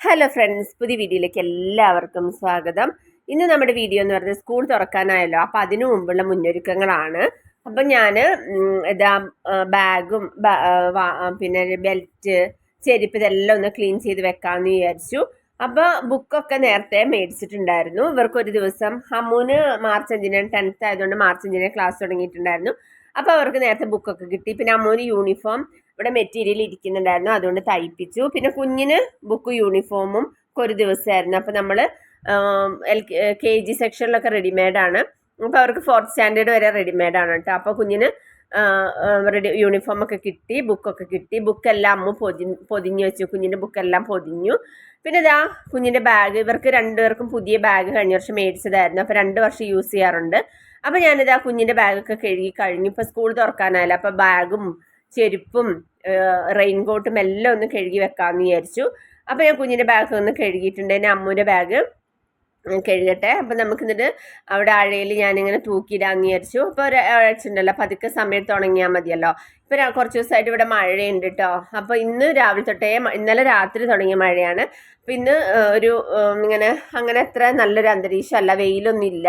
Hello friends പുതിയ വീഡിയോയിലേക്ക് എല്ലാവർക്കും സ്വാഗതം. ഇന്ന് നമ്മുടെ വീഡിയോ എന്ന് പറഞ്ഞാൽ സ്കൂൾ തുറക്കാനായല്ലോ. അപ്പം അതിനു മുമ്പുള്ള മുന്നൊരുക്കങ്ങളാണ്. അപ്പം ഞാൻ ഇതാ ബാഗും പിന്നെ ബെൽറ്റ് ചെരുപ്പ് ഇതെല്ലാം ഒന്ന് ക്ലീൻ ചെയ്ത് വെക്കാമെന്ന് വിചാരിച്ചു. അപ്പോൾ ബുക്കൊക്കെ നേരത്തെ മേടിച്ചിട്ടുണ്ടായിരുന്നു. ഇവർക്കൊരു ദിവസം അമ്മൂന് മാർച്ച് അഞ്ചിനാണ് ടെൻത്ത് ആയതുകൊണ്ട് മാർച്ച് അഞ്ചിന് ക്ലാസ് തുടങ്ങിയിട്ടുണ്ടായിരുന്നു. അപ്പോൾ അവർക്ക് നേരത്തെ ബുക്കൊക്കെ കിട്ടി. പിന്നെ അമ്മൂന് യൂണിഫോം ഇവിടെ മെറ്റീരിയൽ ഇരിക്കുന്നുണ്ടായിരുന്നു. അതുകൊണ്ട് തയ്പ്പിച്ചു. പിന്നെ കുഞ്ഞിന് ബുക്ക് യൂണിഫോമും ഒരു ദിവസമായിരുന്നു. അപ്പോൾ നമ്മൾ എൽ കെ ജി സെക്ഷനിലൊക്കെ റെഡിമെയ്ഡാണ് അപ്പോൾ അവർക്ക് ഫോർത്ത് സ്റ്റാൻഡേർഡ് വരെ റെഡിമെയ്ഡാണ് കേട്ടോ. അപ്പോൾ കുഞ്ഞിന് റെഡി യൂണിഫോം ഒക്കെ കിട്ടി ബുക്കൊക്കെ കിട്ടി. ബുക്കെല്ലാം അമ്മ പൊതി പൊതിഞ്ഞു വെച്ചു. കുഞ്ഞിന്റെ ബുക്കെല്ലാം പൊതിഞ്ഞു. പിന്നെ ഇതാ കുഞ്ഞിന്റെ ബാഗ് ഇവർക്ക് രണ്ടുപേർക്കും പുതിയ ബാഗ് കഴിഞ്ഞ വർഷം മേടിച്ചതായിരുന്നു. അപ്പോൾ രണ്ട് വർഷം യൂസ് ചെയ്യാറുണ്ട്. അപ്പോൾ ഞാനിതാ കുഞ്ഞിന്റെ ബാഗൊക്കെ കഴുകി കഴിഞ്ഞു. ഇപ്പോൾ സ്കൂൾ തുറക്കാനായാലും അപ്പോൾ ബാഗും ചെരുപ്പും റെയിൻകോട്ടും എല്ലാം ഒന്ന് കഴുകി വെക്കാമെന്ന് വിചാരിച്ചു. അപ്പോൾ ഞാൻ കുഞ്ഞിന്റെ ബാഗ് ഒന്ന് കഴുകിയിട്ടുണ്ട്. എന്റെ അമ്മൂന്റെ ബാഗ് കഴുകട്ടെ. അപ്പം നമുക്ക് എന്നിട്ട് അവിടെ അഴയിൽ ഞാനിങ്ങനെ തൂക്കിയിടാന്ന് വിചാരിച്ചു. അപ്പോൾ ഒരാഴ്ച ഉണ്ടല്ലോ. പതുക്കെ സമയത്ത് ഉണങ്ങിയാൽ മതിയല്ലോ. ഇപ്പോൾ കുറച്ച് ദിവസമായിട്ട് ഇവിടെ മഴയുണ്ട് കേട്ടോ അപ്പോൾ ഇന്ന് രാവിലെ തൊട്ടേ ഇന്നലെ രാത്രി തുടങ്ങിയ മഴയാണ്. അപ്പം ഇന്ന് ഒരു ഇങ്ങനെ അങ്ങനെ അത്ര നല്ലൊരു അന്തരീക്ഷമല്ല വെയിലൊന്നും ഇല്ല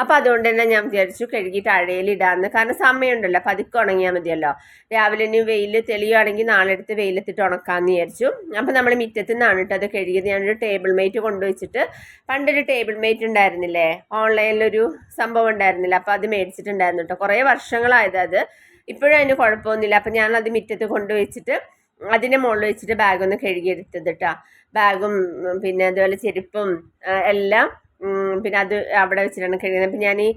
അപ്പോൾ അതുകൊണ്ട് തന്നെ ഞാൻ വിചാരിച്ചു കഴുകിയിട്ട് അഴയിലിടാന്ന് കാരണം സമയമുണ്ടല്ലോ അപ്പം അതൊക്കെ ഉണങ്ങിയാൽ മതിയല്ലോ. രാവിലെ ഇനി വെയിൽ തെളിയുകയാണെങ്കിൽ നാളെ എടുത്ത് വെയിലെത്തിട്ട് ഉണക്കാമെന്ന് വിചാരിച്ചു. അപ്പം നമ്മൾ മിറ്റത്തു നിന്നാണ് കേട്ടോ അത് കഴുകിയത്. ഞാനൊരു ടേബിൾ മേറ്റ് കൊണ്ടുവച്ചിട്ട് പണ്ടൊരു ടേബിൾ മേറ്റ് ഉണ്ടായിരുന്നില്ലേ? ഓൺലൈനിലൊരു സംഭവം ഉണ്ടായിരുന്നില്ല. അപ്പോൾ അത് മേടിച്ചിട്ടുണ്ടായിരുന്നു കേട്ടോ കുറേ വർഷങ്ങളായത് അത്. ഇപ്പോഴും അതിന് കുഴപ്പമൊന്നുമില്ല. അപ്പം ഞാനത് മുറ്റത്ത് കൊണ്ടുവച്ചിട്ട് അതിന്റെ മുകളിൽ വെച്ചിട്ട് ബാഗൊന്ന് കഴുകിയെടുത്തത് കേട്ടോ ബാഗും പിന്നെ അതുപോലെ ചെരുപ്പും എല്ലാം പിന്നെ അത് അവിടെ വെച്ചിട്ടാണ് കഴുകുന്നത്. അപ്പം ഞാൻ ഈ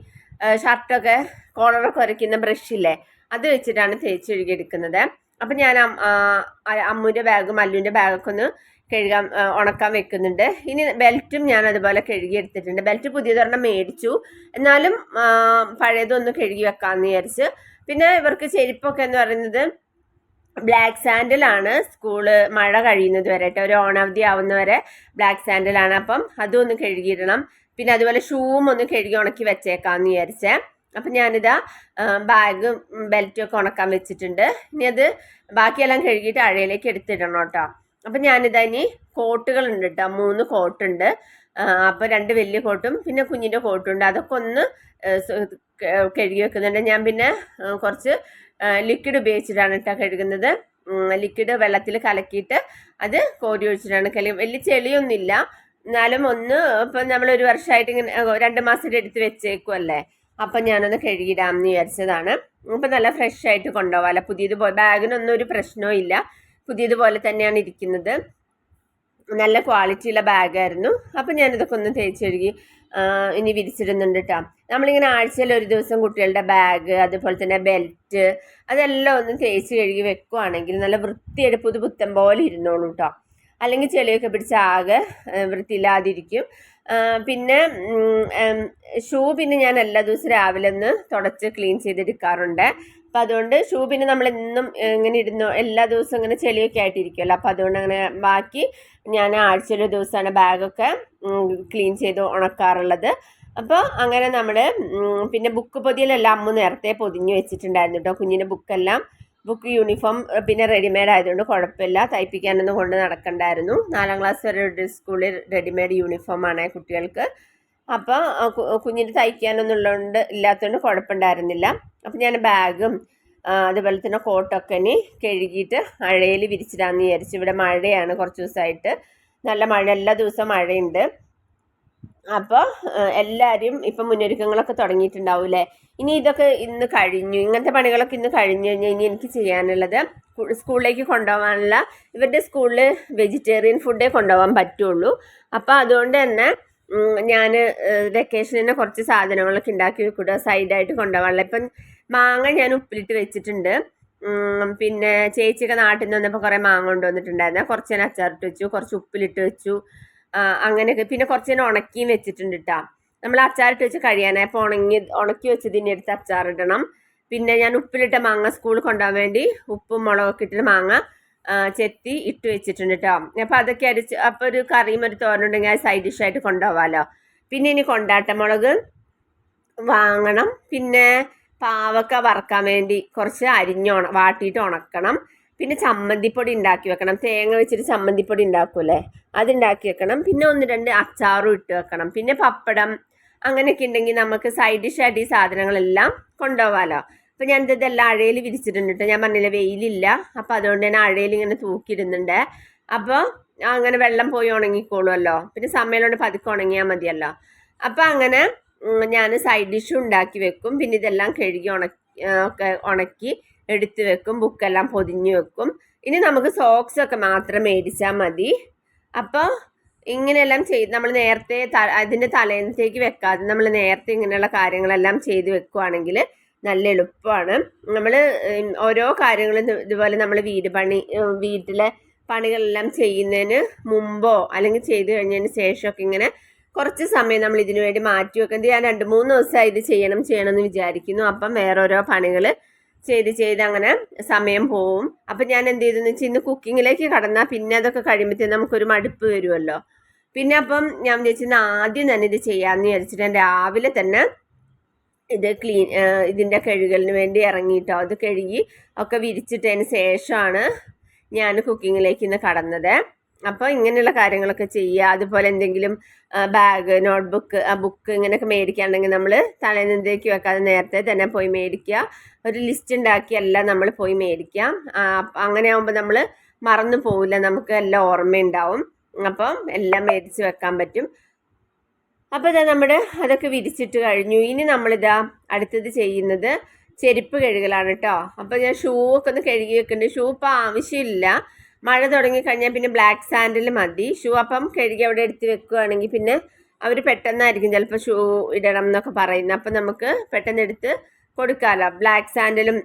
ഷർട്ടൊക്കെ കോളറൊക്കെ ഉരയ്ക്കുന്ന ബ്രഷില്ലേ അത് വെച്ചിട്ടാണ് തേച്ച് കഴുകിയെടുക്കുന്നത്. അപ്പം ഞാൻ അമ്മൂന്റെ ബാഗും അല്ലുവിന്റെ ബാഗൊക്കെ ഒന്ന് കഴുകാൻ ഉണക്കാൻ വെക്കുന്നുണ്ട്. ഇനി ബെൽറ്റും ഞാൻ അതുപോലെ കഴുകി എടുത്തിട്ടുണ്ട് ബെൽറ്റ് പുതിയതൊരെണ്ണം മേടിച്ചു. എന്നാലും പഴയതൊന്ന് കഴുകി വെക്കാമെന്ന് വിചാരിച്ച്. പിന്നെ ഇവർക്ക് ചെരുപ്പൊക്കെ എന്ന് പറയുന്നത് ബ്ലാക്ക് സാൻഡിലാണ്. സ്കൂൾ മഴ കഴിയുന്നത് വരെ ഒരു ഓണാവധി ആവുന്നവരെ ബ്ലാക്ക് സാൻഡിലാണ്. അപ്പം അതും ഒന്ന് കഴുകിയിടണം. പിന്നെ അതുപോലെ ഷൂവും ഒന്ന് കഴുകി ഉണക്കി വെച്ചേക്കാമെന്ന് വിചാരിച്ചേ. അപ്പം ഞാനിതാ ബാഗും ബെൽറ്റും ഒക്കെ ഉണക്കാൻ വെച്ചിട്ടുണ്ട്. ഇനി അത് ബാക്കിയെല്ലാം കഴുകിയിട്ട് അഴയിലേക്ക് എടുത്തിടണം കേട്ടോ. അപ്പം ഞാനിതാ ഇനി കോട്ടുകളുണ്ട് കേട്ടോ മൂന്ന് കോട്ടുണ്ട്. അപ്പോൾ രണ്ട് വലിയ കോട്ടും പിന്നെ കുഞ്ഞിന്റെ കോട്ടുണ്ട്. അതൊക്കെ ഒന്ന് കഴുകി വെക്കുന്നുണ്ട്. ഞാൻ പിന്നെ കുറച്ച് ലിക്വിഡ് ഉപയോഗിച്ചിട്ടാണ് കേട്ടോ കഴുകുന്നത്. ലിക്വിഡ് വെള്ളത്തിൽ കലക്കിയിട്ട് അത് കോരി ഒഴിച്ചിട്ടാണ് കലി വലിയ ചെളിയൊന്നുമില്ല. എന്നാലും ഒന്ന് ഇപ്പം നമ്മൾ ഒരു വർഷമായിട്ട് ഇങ്ങനെ രണ്ട് മാസം എടുത്ത് വെച്ചേക്കുമല്ലേ അപ്പം ഞാനൊന്ന് കഴുകിയിടാമെന്ന് വിചാരിച്ചതാണ്. അപ്പം നല്ല ഫ്രഷ് ആയിട്ട് കൊണ്ടുപോകാമല്ലോ പുതിയത് ബാഗിനൊന്നും ഒരു പ്രശ്നവും ഇല്ല. പുതിയതുപോലെ തന്നെയാണ് ഇരിക്കുന്നത്. നല്ല ക്വാളിറ്റിയുള്ള ബാഗായിരുന്നു അപ്പം ഞാനിതൊക്കെ ഒന്ന് തേച്ച് കഴുകി ഇനി വിരിച്ചിടുന്നുണ്ട് കേട്ടോ നമ്മളിങ്ങനെ ആഴ്ചയിൽ ഒരു ദിവസം കുട്ടികളുടെ ബാഗ് അതുപോലെ തന്നെ ബെൽറ്റ് അതെല്ലാം ഒന്ന് തേച്ച് കഴുകി വെക്കുവാണെങ്കിൽ നല്ല വൃത്തിയായിട്ട് പുതു പുത്തൻ പോലെ ഇരുന്നോളൂ കേട്ടോ അല്ലെങ്കിൽ ചെളിയൊക്കെ പിടിച്ച ആകെ വൃത്തിയില്ലാതിരിക്കും. പിന്നെ ഷൂ പിന്നെ ഞാൻ എല്ലാ ദിവസവും രാവിലെ ഒന്ന് തുടച്ച് ക്ലീൻ ചെയ്തെടുക്കാറുണ്ട്. അപ്പം അതുകൊണ്ട് ഷൂ പിന്നെ നമ്മൾ എന്നും ഇങ്ങനെ ഇടുന്നു എല്ലാ ദിവസവും ഇങ്ങനെ ചെളിയൊക്കെ ആയിട്ടിരിക്കുമല്ലോ അപ്പം അതുകൊണ്ട് അങ്ങനെ ബാക്കി ഞാൻ ആഴ്ചയിലൊരു ദിവസമാണ് ബാഗൊക്കെ ക്ലീൻ ചെയ്ത് ഉണക്കാറുള്ളത്. അപ്പോൾ അങ്ങനെ നമ്മൾ പിന്നെ ബുക്ക് പൊതിയിലെല്ലാം അമ്മ നേരത്തെ പൊതിഞ്ഞ് വെച്ചിട്ടുണ്ടായിരുന്നു കേട്ടോ. കുഞ്ഞിന്റെ ബുക്കെല്ലാം. ബുക്ക് യൂണിഫോം പിന്നെ റെഡിമെയ്ഡ് ആയതുകൊണ്ട് കുഴപ്പമില്ല. തയ്പ്പിക്കാനൊന്നും കൊണ്ട് നടക്കണ്ടായിരുന്നു. നാലാം ക്ലാസ് വരെ സ്കൂളിൽ റെഡിമെയ്ഡ് യൂണിഫോമാണ് കുട്ടികൾക്ക്. അപ്പോൾ കുഞ്ഞിന് തയ്ക്കാനൊന്നും ഇല്ലാത്തതുകൊണ്ട് കുഴപ്പമുണ്ടായിരുന്നില്ല. അപ്പോൾ ഞാൻ ബാഗും അതുപോലെ തന്നെ കോട്ടൊക്കെ കഴുകിയിട്ട് മഴയിൽ വിരിച്ചിടാന്ന് വിചാരിച്ചു. ഇവിടെ മഴയാണ് കുറച്ച് ദിവസമായിട്ട്. നല്ല മഴ എല്ലാ ദിവസവും മഴയുണ്ട്. അപ്പോൾ എല്ലാവരും ഇപ്പം മുന്നൊരുക്കങ്ങളൊക്കെ തുടങ്ങിയിട്ടുണ്ടാവും അല്ലേ ഇനി ഇതൊക്കെ ഇന്ന് കഴിഞ്ഞു. ഇങ്ങനത്തെ പണികളൊക്കെ ഇന്ന് കഴിഞ്ഞു കഴിഞ്ഞാൽ ഇനി എനിക്ക് ചെയ്യാനുള്ളത് സ്കൂളിലേക്ക് കൊണ്ടുപോകാനുള്ള ഇവരുടെ സ്കൂളിൽ വെജിറ്റേറിയൻ ഫുഡേ കൊണ്ടുപോകാൻ പറ്റുള്ളൂ. അപ്പോൾ അതുകൊണ്ട് തന്നെ ഞാൻ വെക്കേഷനിൽ കുറച്ച് സാധനങ്ങളൊക്കെ ഉണ്ടാക്കി വെക്കുക സൈഡായിട്ട് കൊണ്ടുപോകാനുള്ള. ഇപ്പം മാങ്ങ ഞാൻ ഉപ്പിലിട്ട് വെച്ചിട്ടുണ്ട്. പിന്നെ ചേച്ചിയൊക്കെ നാട്ടിൽ നിന്ന് വന്നപ്പോൾ കുറേ മാങ്ങ കൊണ്ടുവന്നിട്ടുണ്ടായിരുന്നു. കുറച്ച് ഞാൻ അച്ചാറിട്ട് വെച്ചു കുറച്ച് ഉപ്പിലിട്ട് വെച്ചു. അങ്ങനെയൊക്കെ. പിന്നെ കുറച്ച് ഞാൻ ഉണക്കിയും വെച്ചിട്ടുണ്ട് കേട്ടോ നമ്മൾ അച്ചാറിട്ട് വെച്ച് കഴിയാനായി. അപ്പോൾ ഉണങ്ങി ഉണക്കി വെച്ചതിന്റെ അടുത്ത് അച്ചാറിടണം. പിന്നെ ഞാൻ ഉപ്പിലിട്ട മാങ്ങ സ്കൂളിൽ കൊണ്ടുപോകാൻ വേണ്ടി ഉപ്പും മുളകൊക്കെ ഇട്ടിട്ട് മാങ്ങ ചെത്തി ഇട്ട് വെച്ചിട്ടുണ്ട് കേട്ടോ അപ്പോൾ അതൊക്കെ അരിച്ച് അപ്പോൾ ഒരു കറിയും ഒരു തോരനുണ്ടെങ്കിൽ അത് സൈഡ് ഡിഷായിട്ട് കൊണ്ടുപോകാമല്ലോ പിന്നെ ഇനി കൊണ്ടാട്ടമുളക് വാങ്ങണം. പിന്നെ പാവക്ക വറക്കാൻ വേണ്ടി കുറച്ച് അരിഞ്ഞ് വാട്ടിയിട്ട് ഉണക്കണം. പിന്നെ ചമ്മന്തിപ്പൊടി ഉണ്ടാക്കി വെക്കണം. തേങ്ങ വെച്ചിട്ട് ചമ്മന്തിപ്പൊടി ഉണ്ടാക്കൂലേ അതുണ്ടാക്കി വെക്കണം. പിന്നെ ഒന്ന് രണ്ട് അച്ചാറും ഇട്ട് വെക്കണം. പിന്നെ പപ്പടം അങ്ങനെയൊക്കെ ഉണ്ടെങ്കിൽ നമുക്ക് സൈഡ് ഡിഷ് ആയിട്ട് ഈ സാധനങ്ങളെല്ലാം കൊണ്ടുപോകാമല്ലോ അപ്പം ഞാൻ ഇതെല്ലാം അഴയിൽ വിരിച്ചിട്ടുണ്ട് കേട്ടോ ഞാൻ പറഞ്ഞില്ല വെയിലില്ല. അപ്പം അതുകൊണ്ട് തന്നെ അഴയിൽ ഇങ്ങനെ തൂക്കിയിടുന്നുണ്ട്. അപ്പോൾ അങ്ങനെ വെള്ളം പോയി ഉണങ്ങിക്കോളുമല്ലോ. പിന്നെ സമയമുണ്ട് പതുക്കെ ഉണങ്ങിയാൽ മതിയല്ലോ. അപ്പം അങ്ങനെ ഞാൻ സൈഡ് ഡിഷ് ഉണ്ടാക്കി വെക്കും. പിന്നെ ഇതെല്ലാം കഴുകി ഉണക്കി ഒക്കെ ഉണക്കി എടുത്തു വെക്കും. ബുക്കെല്ലാം പൊതിഞ്ഞു വെക്കും. ഇനി നമുക്ക് സോക്സ് ഒക്കെ മാത്രം മേടിച്ചാൽ മതി. അപ്പോൾ ഇങ്ങനെയെല്ലാം ചെയ്ത് നമ്മൾ നേരത്തെ അതിന്റെ തലേന്നത്തേക്ക് വെക്കാതെ നമ്മൾ നേരത്തെ ഇങ്ങനെയുള്ള കാര്യങ്ങളെല്ലാം ചെയ്ത് വെക്കുവാണെങ്കിൽ നല്ല എളുപ്പമാണ് നമ്മൾ ഓരോ കാര്യങ്ങളും ഇതുപോലെ നമ്മൾ വീട് പണി വീട്ടിലെ പണികളെല്ലാം ചെയ്യുന്നതിന് മുമ്പോ അല്ലെങ്കിൽ ചെയ്തു കഴിഞ്ഞതിന് ശേഷമൊക്കെ ഇങ്ങനെ കുറച്ച് സമയം നമ്മൾ ഇതിനു വേണ്ടി മാറ്റി വെക്കുന്നത് ഞാൻ രണ്ട് മൂന്ന് ദിവസമായി ഇത് ചെയ്യണം ചെയ്യണം എന്ന് വിചാരിക്കുന്നു. അപ്പം വേറെ ഓരോ പണികൾ ചെയ്ത് ചെയ്ത് അങ്ങനെ സമയം പോവും. അപ്പം ഞാൻ എന്ത് ചെയ്തെന്ന് വെച്ചാൽ ഇന്ന് കുക്കിങ്ങിലേക്ക് കടന്നാൽ പിന്നെ അതൊക്കെ കഴിയുമ്പോഴത്തേക്ക് നമുക്കൊരു മടുപ്പ് വരുമല്ലോ. പിന്നെ അപ്പം ഞാൻ വിചാരിച്ചിരുന്ന ആദ്യം തന്നെ ഇത് ചെയ്യാമെന്ന് വിചാരിച്ചിട്ട് രാവിലെ തന്നെ ഇത് ക്ലീൻ ഇതിന്റെ കഴുകലിന് വേണ്ടി ഇറങ്ങിയിട്ടോ. അത് കഴുകി ഒക്കെ വിരിച്ചിട്ടതിന് ശേഷമാണ് ഞാൻ കുക്കിങ്ങിലേക്ക് ഇന്ന് കടന്നത്. അപ്പോൾ ഇങ്ങനെയുള്ള കാര്യങ്ങളൊക്കെ ചെയ്യുക. അതുപോലെ എന്തെങ്കിലും ബാഗ് നോട്ട്ബുക്ക് ആ ബുക്ക് ഇങ്ങനെയൊക്കെ മേടിക്കുകയാണെങ്കിൽ നമ്മൾ തലേന്നേക്ക് വെക്കാതെ നേരത്തെ തന്നെ പോയി മേടിക്കുക. ഒരു ലിസ്റ്റ് ഉണ്ടാക്കി എല്ലാം നമ്മൾ പോയി മേടിക്കുക അങ്ങനെ ആകുമ്പോൾ നമ്മൾ മറന്നു പോവില്ല. നമുക്ക് എല്ലാം ഓർമ്മയുണ്ടാവും. അപ്പം എല്ലാം മേടിച്ച് വെക്കാൻ പറ്റും. അപ്പോൾ ഇതാ നമ്മുടെ അതൊക്കെ വിരിച്ചിട്ട് കഴിഞ്ഞു. ഇനി നമ്മളിതാ അടുത്തത് ചെയ്യുന്നത് ചെരുപ്പ് കഴുകലാണ് കേട്ടോ അപ്പോൾ ഞാൻ ഷൂ ഒക്കെ ഒന്ന് കഴുകി വെക്കുന്നുണ്ട് ഷൂ ഇപ്പോൾ ആവശ്യമില്ല. മഴ തുടങ്ങിക്കഴിഞ്ഞാൽ പിന്നെ ബ്ലാക്ക് സാൻഡിൽ മതി. ഷൂ അപ്പം കഴുകി അവിടെ എടുത്ത് വെക്കുകയാണെങ്കിൽ പിന്നെ അവർ പെട്ടെന്നായിരിക്കും ചിലപ്പോൾ ഷൂ ഇടണം എന്നൊക്കെ പറയുന്നത്. അപ്പം നമുക്ക് പെട്ടെന്ന് എടുത്ത് കൊടുക്കാമല്ലോ ബ്ലാക്ക് സാൻഡലും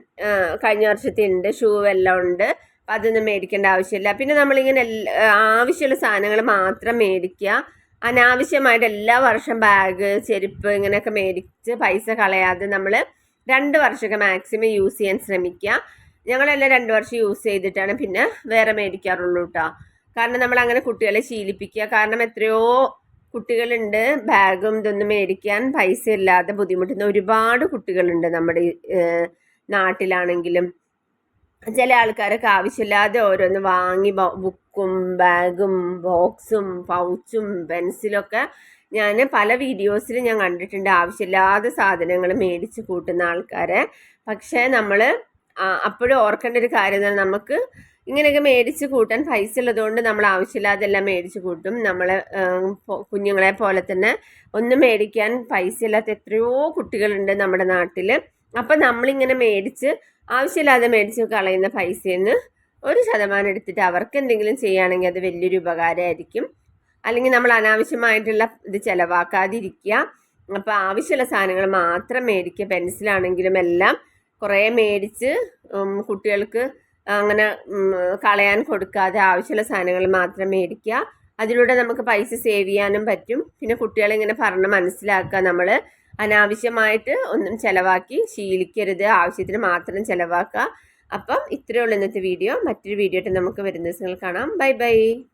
കഴിഞ്ഞ വർഷത്തെ ഉണ്ട്. ഷൂ എല്ലാം ഉണ്ട്. അപ്പം അതൊന്നും മേടിക്കേണ്ട ആവശ്യമില്ല. പിന്നെ നമ്മളിങ്ങനെ ആവശ്യമുള്ള സാധനങ്ങൾ മാത്രം മേടിക്കുക. അനാവശ്യമായിട്ട് എല്ലാ വർഷം ബാഗ് ചെരുപ്പ് ഇങ്ങനെയൊക്കെ മേടിച്ച് പൈസ കളയാതെ നമ്മൾ രണ്ട് വർഷമൊക്കെ മാക്സിമം യൂസ് ചെയ്യാൻ ശ്രമിക്കുക. ഞങ്ങളെല്ലാം രണ്ട് വർഷം യൂസ് ചെയ്തിട്ടാണ് പിന്നെ വേറെ മേടിക്കാറുള്ളൂ കേട്ടോ കാരണം നമ്മൾ അങ്ങനെ കുട്ടികളെ ശീലിപ്പിക്കുക. കാരണം എത്രയോ കുട്ടികളുണ്ട് ബാഗും ഇതൊന്നും മേടിക്കാൻ പൈസ ഇല്ലാതെ ബുദ്ധിമുട്ടുന്ന ഒരുപാട് കുട്ടികളുണ്ട് നമ്മുടെ നാട്ടിലാണെങ്കിലും. ചില ആൾക്കാരൊക്കെ ആവശ്യമില്ലാതെ ഓരോന്ന് വാങ്ങി ബുക്കും ബാഗും ബോക്സും പൗച്ചും പെൻസിലൊക്കെ ഞാൻ പല വീഡിയോസിൽ ഞാൻ കണ്ടിട്ടുണ്ട്. ആവശ്യമില്ലാതെ സാധനങ്ങൾ മേടിച്ച് കൂട്ടുന്ന ആൾക്കാരെ. പക്ഷേ നമ്മൾ അപ്പോഴും ഓർക്കേണ്ട ഒരു കാര്യം നമുക്ക് ഇങ്ങനെയൊക്കെ മേടിച്ച് കൂട്ടാൻ പൈസ ഉള്ളതുകൊണ്ട് നമ്മൾ ആവശ്യമില്ലാതെ എല്ലാം മേടിച്ച് കൂട്ടും. നമ്മൾ കുഞ്ഞുങ്ങളെ പോലെ തന്നെ ഒന്നും മേടിക്കാൻ പൈസ ഇല്ലാത്ത എത്രയോ കുട്ടികളുണ്ട് നമ്മുടെ നാട്ടിൽ അപ്പം നമ്മളിങ്ങനെ മേടിച്ച് ആവശ്യമില്ലാതെ മേടിച്ച് കളയുന്ന പൈസയിൽ നിന്ന് ഒരു ശതമാനം എടുത്തിട്ട് അവർക്ക് എന്തെങ്കിലും ചെയ്യുകയാണെങ്കിൽ അത് വലിയൊരു ഉപകാരമായിരിക്കും. അല്ലെങ്കിൽ നമ്മൾ അനാവശ്യമായിട്ടുള്ള ഇത് ചിലവാക്കാതിരിക്കുക. അപ്പോൾ ആവശ്യമുള്ള സാധനങ്ങൾ മാത്രം മേടിക്കുക. പെൻസിലാണെങ്കിലും എല്ലാം കുറേ മേടിച്ച് കുട്ടികൾക്ക് അങ്ങനെ കളയാൻ കൊടുക്കാതെ ആവശ്യമുള്ള സാധനങ്ങൾ മാത്രം മേടിക്കുക. അതിലൂടെ നമുക്ക് പൈസ സേവ് ചെയ്യാനും പറ്റും. പിന്നെ കുട്ടികളെ ഇങ്ങനെ പറഞ്ഞ് മനസ്സിലാക്കുക. നമ്മൾ അനാവശ്യമായിട്ട് ഒന്നും ചിലവാക്കി ശീലിക്കരുത്. ആവശ്യത്തിന് മാത്രം ചിലവാക്കുക. അപ്പം ഇത്രയേ ഉള്ളൂ ഇന്നത്തെ വീഡിയോ. മറ്റൊരു വീഡിയോ ആയിട്ട് നമുക്ക് വരുന്ന ദിവസങ്ങൾ കാണാം. Bye bye.